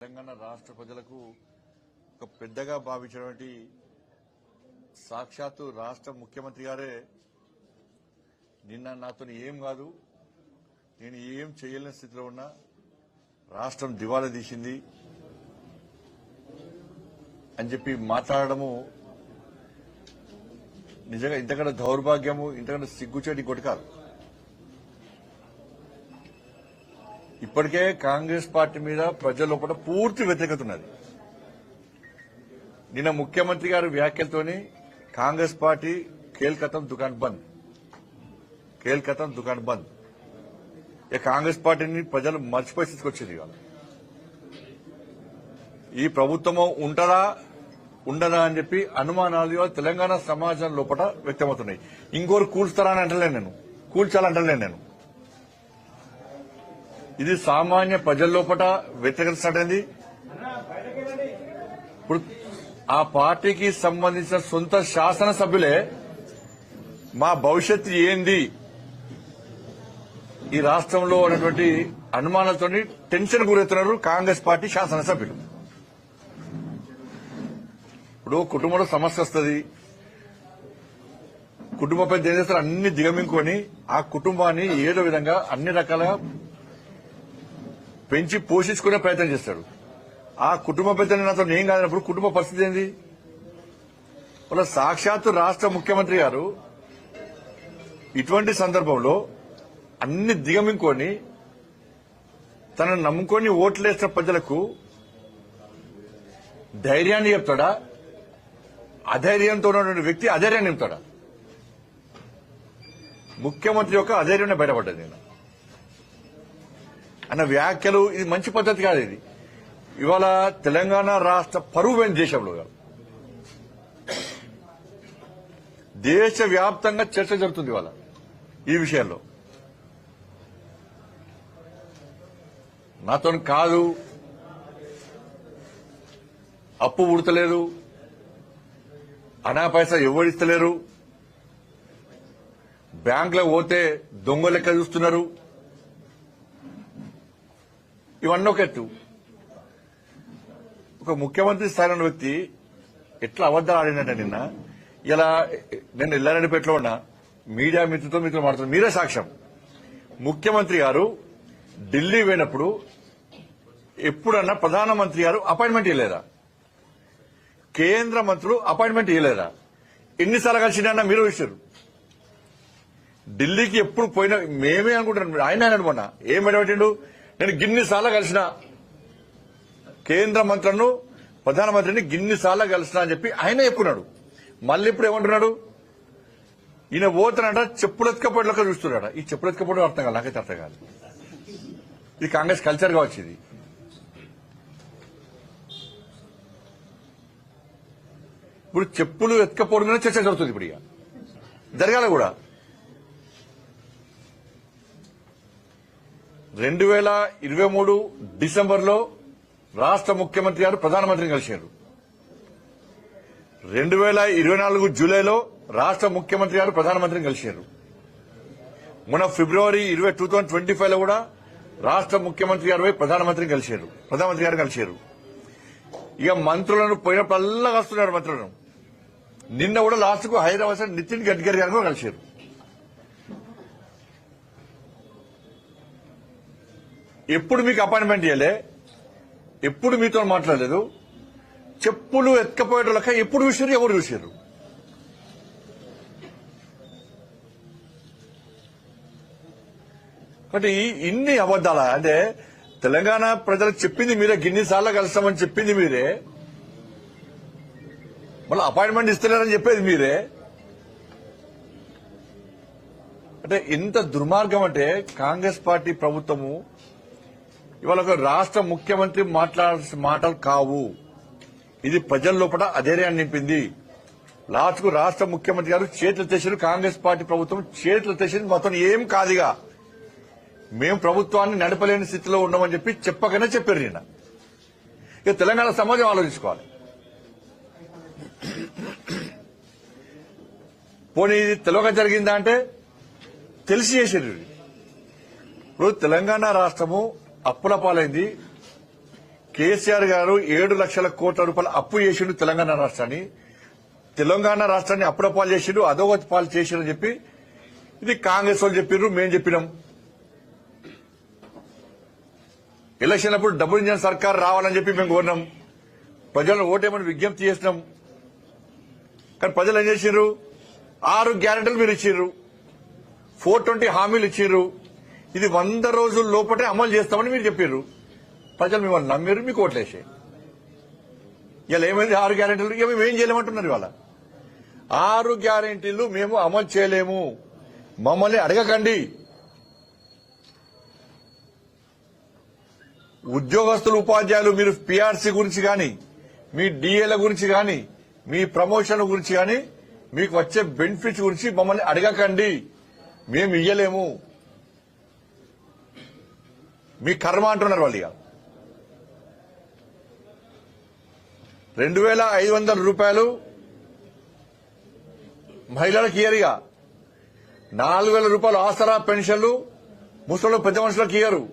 తెలంగాణ రాష్ట్ర ప్రజలకు ఒక పెద్దగా భావించినటువంటి సాక్షాత్తు రాష్ట్ర ముఖ్యమంత్రి గారే నిన్న నాతో ఏం కాదు నేను ఏం చేయలేని స్థితిలో ఉన్నా రాష్ట్రం దివాలా తీసింది అని చెప్పి మాట్లాడడము నిజంగా ఇంతకంటే దౌర్భాగ్యము ఇంతకంటే సిగ్గుచేటి ఇంకోటి కాదు. ఇప్పటికే కాంగ్రెస్ పార్టీ మీద ప్రజల లోపల పూర్తి వ్యతిరేకత ఉన్నది. నిన్న ముఖ్యమంత్రి గారి వ్యాఖ్యలతోని కాంగ్రెస్ పార్టీ కేల్కతం దుకాన్ బంద్. కేల్కతం దుకాన్ బంద్. ఇక కాంగ్రెస్ పార్టీని ప్రజలు మర్చిపోయి స్థితికి ఇవాళ. ఈ ప్రభుత్వము ఉంటదా ఉండదా అని చెప్పి అనుమానాలు తెలంగాణ సమాజం లోపల వ్యక్తమవుతున్నాయి. ఇంకోరు కూల్స్తారా అని అంటలేను నేను. కూల్చాలంటలేను నేను. ఇది సామాన్య ప్రజల లోపల వ్యతిరేకత స్టార్ట్ అయింది. ఇప్పుడు ఆ పార్టీకి సంబంధించిన సొంత శాసనసభ్యులే మా భవిష్యత్తు ఏంది? ఈ రాష్ట్రంలో ఉన్నటువంటి అనుమానాలతో టెన్షన్ గురవుతున్నారు కాంగ్రెస్ పార్టీ శాసనసభ్యులు ఇప్పుడు కుటుంబంలో సమస్య వస్తుంది. కుటుంబంపై పెద్ద ఏం చేస్తారు? అన్ని దిగమింగుకొని ఆ కుటుంబాన్ని ఏదో విధంగా అన్ని రకాలుగా పెంచి పోషించుకునే ప్రయత్నం చేస్తాడు ఆ కుటుంబ పెద్దని నాతో ఏం కాదన్నప్పుడు కుటుంబ పరిస్థితి ఏంది? వాళ్ళ సాక్షాత్తు రాష్ట్ర ముఖ్యమంత్రి గారు ఇటువంటి సందర్భంలో అన్ని దిగమింకొని తనను నమ్ముకొని ఓట్లేసిన ప్రజలకు ధైర్యాన్ని చెప్తాడా? అధైర్యంతో ఉన్నటువంటి వ్యక్తి అధైర్యాన్ని నింపుతాడా? ముఖ్యమంత్రి యొక్క అధైర్యాన్ని బయటపడ్డది నేను. అన్న వ్యాఖ్యలు ఇది మంచి పద్ధతి కాదు ఇది. ఇవాళ తెలంగాణ రాష్ట్ర పరువు పోయిన దేశంలో కాదు. దేశవ్యాప్తంగా చర్చ జరుగుతుంది ఇవాళ ఈ విషయంలో. నాతో కాదు. అప్పు ఉడతలేదు అనా పైసా ఎవరిస్తలేరు? బ్యాంకులో పోతే దొంగ లెక్క చూస్తున్నారు. ఇవన్నీ ఒక ఎత్తు ఒక ముఖ్యమంత్రి స్థాయిలో ఉన్న వ్యక్తి ఎట్లా అబద్దాలు ఆడినట్ట నిన్న ఇలా నేను ఎల్లారెడ్డిపేటలో ఉన్నా మీడియా మిత్రులతో మీతో మాట్లాడుతున్నా మీరే సాక్ష్యం. ముఖ్యమంత్రి గారు ఢిల్లీ పోయినప్పుడు ఎప్పుడన్నా ప్రధానమంత్రి గారు అపాయింట్మెంట్ ఇవ్వలేదా కేంద్ర మంత్రులు అపాయింట్మెంట్ ఇవ్వలేదా ఎన్నిసార్లు కలిసినా మీరు ఇచ్చారు. ఢిల్లీకి ఎప్పుడు పోయినా మేమే అనుకుంటున్నాం ఆయన ఆయన ఏం పెట్టిండు? నేను గిన్నిసార్లు కలిసిన. కేంద్ర మంత్రులను ప్రధానమంత్రిని గిన్నిసార్లు కలిసిన అని చెప్పి ఆయన చెప్పుకున్నాడు. మళ్ళీ ఇప్పుడు ఏమంటున్నాడు? ఈయన పోతానంట చెప్పులెత్తుకపోయేలాగా చూస్తున్నాడు ఈ చెప్పులెత్తుకపోవడం అర్థం కాదు నాకైతే అర్థం కాదు. ఇది కాంగ్రెస్ కల్చర్గా వచ్చింది ఇప్పుడు చెప్పులు ఎత్తుకపోవడం చర్చ జరుగుతుంది ఇప్పుడు ఇక. జరగాల కూడా. రెండు వేల ఇరవై మూడు డిసెంబర్లో రాష్ట్ర ముఖ్యమంత్రి గారు ప్రధానమంత్రిని కలిశారు. రెండు వేల ఇరవై నాలుగు జూలైలో రాష్ట్ర ముఖ్యమంత్రి గారు ప్రధానమంత్రిని కలిశారు. మొన్న ఫిబ్రవరి ఇరవై టూ థౌజండ్ ట్వంటీ ఫైవ్లో కూడా రాష్ట్ర ముఖ్యమంత్రి గారు ప్రధానమంత్రిని కలిశారు. ప్రధానమంత్రి గారు కలిశారు. ఇక మంత్రులను పోయినప్పుడల్లా కలుస్తున్నారు మంత్రులను. నిన్న కూడా లాస్ట్కు హైదరాబాద్ నితిన్ గడ్కరీ గారు కూడా కలిశారు. ఎప్పుడు మీకు అపాయింట్మెంట్ ఇవ్వలే ఎప్పుడు మీతో మాట్లాడలేదు? చెప్పులు ఎత్తుకపోయేటోళ్ళక ఎప్పుడు చూసారు ఎవరు చూసారు కాబట్టి ఇన్ని అబద్దాల అంటే తెలంగాణ ప్రజలకు చెప్పింది మీరే గిన్నిసార్లు కలుస్తామని చెప్పింది మీరే. మళ్ళీ అపాయింట్మెంట్ ఇస్తలేరని చెప్పేది మీరే. అంటే ఇంత దుర్మార్గం అంటే కాంగ్రెస్ పార్టీ ప్రభుత్వము ఇవాళ ఒక రాష్ట్ర ముఖ్యమంత్రి మాట్లాడాల్సిన మాటలు కావు. ఇది ప్రజల లోపల అధైర్యాన్ని నింపింది. లాస్ట్కు రాష్ట్ర ముఖ్యమంత్రి గారు చేతులు తెచ్చారు. కాంగ్రెస్ పార్టీ ప్రభుత్వం చేతులు తెచ్చింది. మొత్తం ఏం కాదుగా. మేము ప్రభుత్వాన్ని నడపలేని స్థితిలో ఉన్నామని చెప్పి చెప్పకనే చెప్పారు నిన్న. ఇక తెలంగాణ సమాజం ఆలోచించుకోవాలి. పోనీ ఇది తెలవక జరిగిందా అంటే తెలిసి చేసారు ఇప్పుడు తెలంగాణ రాష్ట్రము అప్పుల పాలైంది. కేసీఆర్ గారు ఏడు లక్షల కోట్ల రూపాయల అప్పు చేసిండు తెలంగాణ రాష్ట్రాన్ని. తెలంగాణ రాష్ట్రాన్ని అప్పుల పాలు చేసిండు అధోగతి పాలు చేసిండు అని చెప్పి ఇది కాంగ్రెస్ వాళ్ళు చెప్పిర్రు మేము చెప్పినాం. ఎలక్షన్ అప్పుడు డబుల్ ఇంజన్ సర్కార్ రావాలని చెప్పి మేము కోరినాం. ప్రజలను ఓటేమని విజ్ఞప్తి చేసినాం. కానీ ప్రజలు ఏం చేసిర్రు? ఆరు గ్యారెంటీలు మీరు ఇచ్చిర్రు. ఫోర్ ట్వంటీ హామీలు ఇచ్చిర్రు. ఇది వంద రోజుల లోపటే అమలు చేస్తామని మీరు చెప్పారు ప్రజలు మిమ్మల్ని నమ్మారు మీకు ఓట్లేసాయి. ఇలా ఏమైంది? ఆరు గ్యారెంటీలు ఇక మేము ఏం చేయలేమంటున్నారు ఇవాళ. ఆరు గ్యారెంటీలు మేము అమలు చేయలేము. మమ్మల్ని అడగకండి. ఉద్యోగస్తులు ఉపాధ్యాయులు మీరు పీఆర్సీ గురించి కానీ మీ డిఏల గురించి కానీ మీ ప్రమోషన్ గురించి కానీ మీకు వచ్చే బెనిఫిట్స్ గురించి మమ్మల్ని అడగకండి. మేము ఇయ్యలేము. మీ కర్మ అంటున్నారు వాళ్ళు ఇక. రెండు వేల ఐదు వందల రూపాయలు మహిళలకు ఇయరిగా నాలుగు వేల రూపాయలు ఆసరా పెన్షన్లు ముసలి పెద్ద మనుషులకు ఇయ్యరు.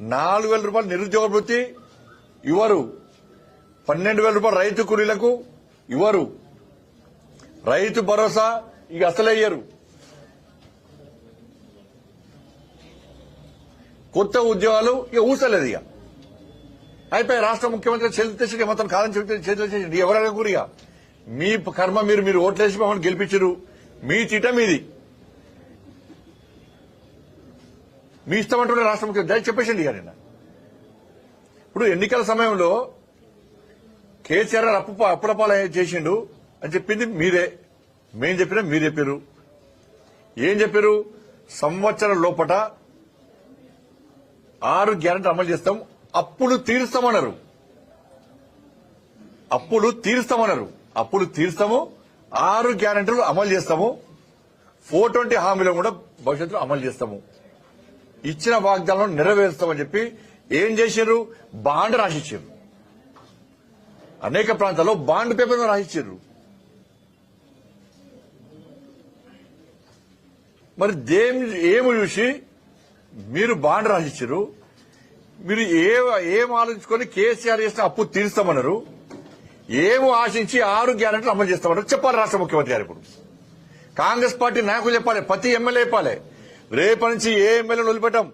నాలుగు వేల రూపాయలు నిరుద్యోగ వృత్తి ఇవ్వరు. పన్నెండు వేల రూపాయలు రైతు కూలీలకు ఇవ్వరు. రైతు భరోసా ఇక అసలే ఇయ్యరు. కొత్త ఉద్యోగాలు ఇక ఊసలేదు ఇక. అయిపోయి రాష్ట్ర ముఖ్యమంత్రి చేతులు మొత్తం కాలం చెప్తే చేతులు చేసి ఎవరైనా గురిగా మీ కర్మ మీరు మీరు ఓట్లేసి మమ్మల్ని గెలిపించరు మీ చిట మీది. మీ ఇష్టం అంటున్న రాష్ట్ర ముఖ్యమంత్రి దయచేసి చెప్పేసిండి ఇక నిన్న. ఇప్పుడు ఎన్నికల సమయంలో కేసీఆర్ అప్పు అప్పుడపాల చేసిండు అని చెప్పింది మీరే. మేం చెప్పినా మీరు చెప్పారు ఏం చెప్పారు సంవత్సరం లోపట ఆరు గ్యారెంటీ అమలు చేస్తాం. అప్పులు తీరుస్తామన్నారు. అప్పులు తీరుస్తామన్నారు. అప్పులు తీరుస్తాము. ఆరు గ్యారెంటీలు అమలు చేస్తాము. ఫోర్ ట్వంటీ హామీలు కూడా భవిష్యత్తులో అమలు చేస్తాము. ఇచ్చిన వాగ్దానం నెరవేరుస్తామని చెప్పి ఏం చేశారు బాండ్ రాసిచ్చారు అనేక ప్రాంతాల్లో బాండ్ పేపర్ రాసిచ్చారు మరి దేం ఏమి చూసి మీరు బాండ్ రాసిచ్చారు. మీరు ఏ ఏం ఆలోచించుకొని కేసీఆర్ చేసిన అప్పు తీరుస్తామన్నారు. ఏమో ఆశించి ఆరు గ్యారెంటీలు అమలు చేస్తామన్నారు. చెప్పాలి రాష్ట్ర ముఖ్యమంత్రి గారు ఇప్పుడు. కాంగ్రెస్ పార్టీ నాయకులు చెప్పాలి ప్రతి ఎమ్మెల్యే చెప్పాలి. రేపటి నుంచి ఏ ఎమ్మెల్యేని వదిలిపెట్టాం?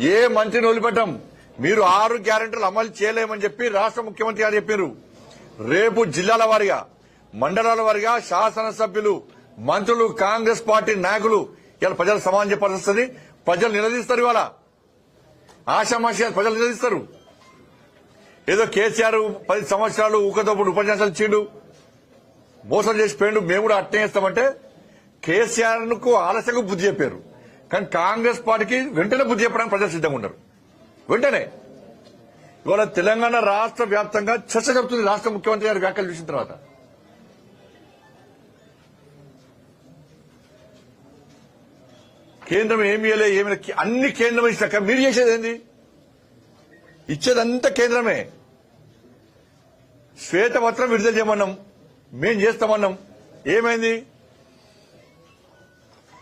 ఏ మంత్రిని వదిలిపెట్టాం? మీరు ఆరు గ్యారెంటీలు అమలు చేయలేమని చెప్పి రాష్ట్ర ముఖ్యమంత్రి గారు చెప్పారు. రేపు జిల్లాల వారిగా మండలాల వారిగా శాసనసభ్యులు మంత్రులు కాంగ్రెస్ పార్టీ నాయకులు ఇలా ప్రజలు సమాధానం చెప్పాల్సి వస్తుంది. ప్రజలు నిలదీస్తారు ఇవాళ. ఆశామాషి ప్రజలు నిలదీస్తారు. ఏదో కేసీఆర్ పది సంవత్సరాలు ఊకతోపుడు ఉపన్యాసాలు ఇచ్చిండు. మోసం చేసి పోయిండు. మేము కూడా అర్థం చేస్తామంటే కేసీఆర్కు ఆలస్యంగా బుద్ధి చెప్పారు. కానీ కాంగ్రెస్ పార్టీకి వెంటనే బుద్ధి చెప్పడానికి ప్రజలు సిద్ధంగా ఉన్నారు. వెంటనే. ఇవాళ తెలంగాణ రాష్ట్ర వ్యాప్తంగా చర్చ జరుగుతుంది. రాష్ట్ర ముఖ్యమంత్రి గారు వ్యాఖ్యలు చూసిన తర్వాత. కేంద్రం ఏమి ఇవ్వలే ఏమి అన్ని కేంద్రం ఇచ్చినాక మీరు చేసేది ఏంది? ఇచ్చేదంతా కేంద్రమే. శ్వేతపత్రం విడుదల చేయమన్నాం మేం చేస్తామన్నాం. ఏమైంది?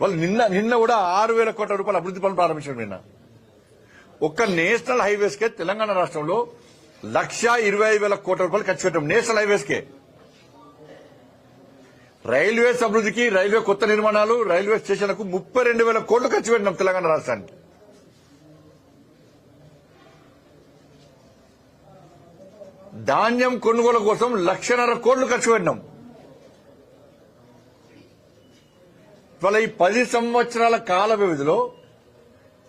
వాళ్ళు నిన్న నిన్న కూడా ఆరు వేల కోట్ల రూపాయల అభివృద్ధి పనులు ప్రారంభించారు నిన్న. ఒక్క నేషనల్ హైవేస్ కే తెలంగాణ రాష్ట్రంలో లక్ష ఇరవై ఐదు వేల కోట్ల రూపాయలు ఖర్చు పెట్టాం national highways railway railways railway కొత్త నిర్మాణాలు రైల్వే స్టేషన్లకు ముప్పై రెండు వేల కోట్లు ఖర్చు పెట్టినాం తెలంగాణ రాష్ట్రానికి. ధాన్యం కొనుగోలు కోసం లక్షన్నర కోట్లు ఖర్చు పెట్టినాం. ఇవాళ ఈ పది సంవత్సరాల కాల వ్యవధిలో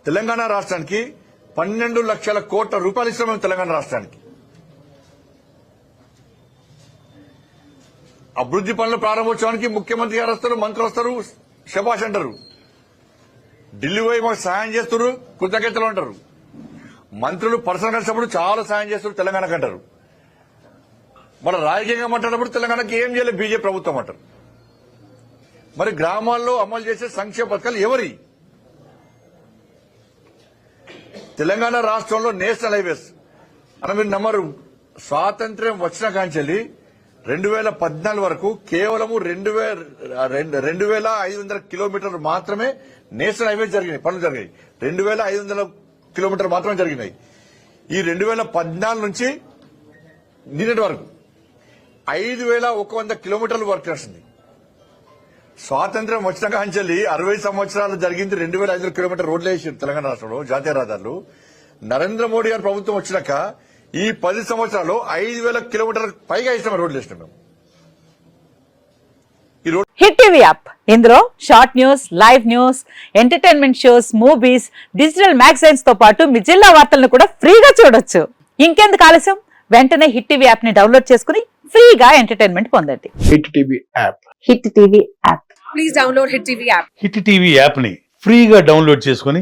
తెలంగాణ రాష్ట్రానికి పన్నెండు లక్షల కోట్ల రూపాయలు ఇస్తున్నాం తెలంగాణ రాష్ట్రానికి. అభివృద్ధి పనుల ప్రారంభోత్సవానికి ముఖ్యమంత్రి గారు వస్తారు మంత్రులు వస్తారు శబాష్ అంటారు. ఢిల్లీ పోయి మాకు సాయం చేస్తారు కృతజ్ఞతలు అంటారు. మంత్రులు పర్సనల్ కలిసినప్పుడు చాలా సాయం చేస్తారు తెలంగాణకు అంటారు. మన రాజకీయంగా మాట్లాడినప్పుడు తెలంగాణకి ఏం చేయలేదు బీజేపీ ప్రభుత్వం అంటారు. మరి గ్రామాల్లో అమలు చేసే సంక్షేమ పథకాలు ఎవరి? తెలంగాణ రాష్ట్రంలో నేషనల్ హైవేస్. అని మీరు నమ్మరు. స్వాతంత్ర్యం వచ్చిన కాంచెల్లి రెండు వేల పద్నాలుగు వరకు కేవలము రెండు వేల రెండు వేల ఐదు వందల కిలోమీటర్లు మాత్రమే నేషనల్ హైవేస్ జరిగినాయి పనులు జరిగాయి. రెండు వేల ఐదు వందల కిలోమీటర్లు మాత్రమే జరిగినాయి. ఈ రెండు వేల పద్నాలుగు నుంచి నిన్నటి వరకు ఐదు వేల ఒక వంద కిలోమీటర్లు వర్క్ చేస్తుంది. స్వాతంత్రం వచ్చినాక అంచెల్లి అరవై సంవత్సరాలు జరిగింది రెండు వేల ఐదు కిలోమీటర్ రోడ్లు వేసారు తెలంగాణ రాష్ట్రంలో జాతీయ రహదారులు. నరేంద్ర మోడీ గారి ప్రభుత్వం వచ్చినాక ఈ పది సంవత్సరాలు ఐదు వేల కిలోమీటర్ పైగా వేసినాం రోడ్లు వేసినాం మేము. Hit TV app. ఇందులో short news live news entertainment shows movies digital మ్యాగజైన్స్తో పాటు మీ జిల్లా వార్తలను కూడా ఫ్రీగా చూడొచ్చు. ఇంకెందుకు ఆలస్యం? వెంటనే హిట్ టీవీ యాప్ని డౌన్లోడ్ చేసుకుని ఫ్రీగా ఎంటర్టైన్మెంట్ పొందండి. Hit TV app. Hit TV app. Please download Hit TV app. Hit TV యాప్ని ఫ్రీగా డౌన్లోడ్ చేసుకొని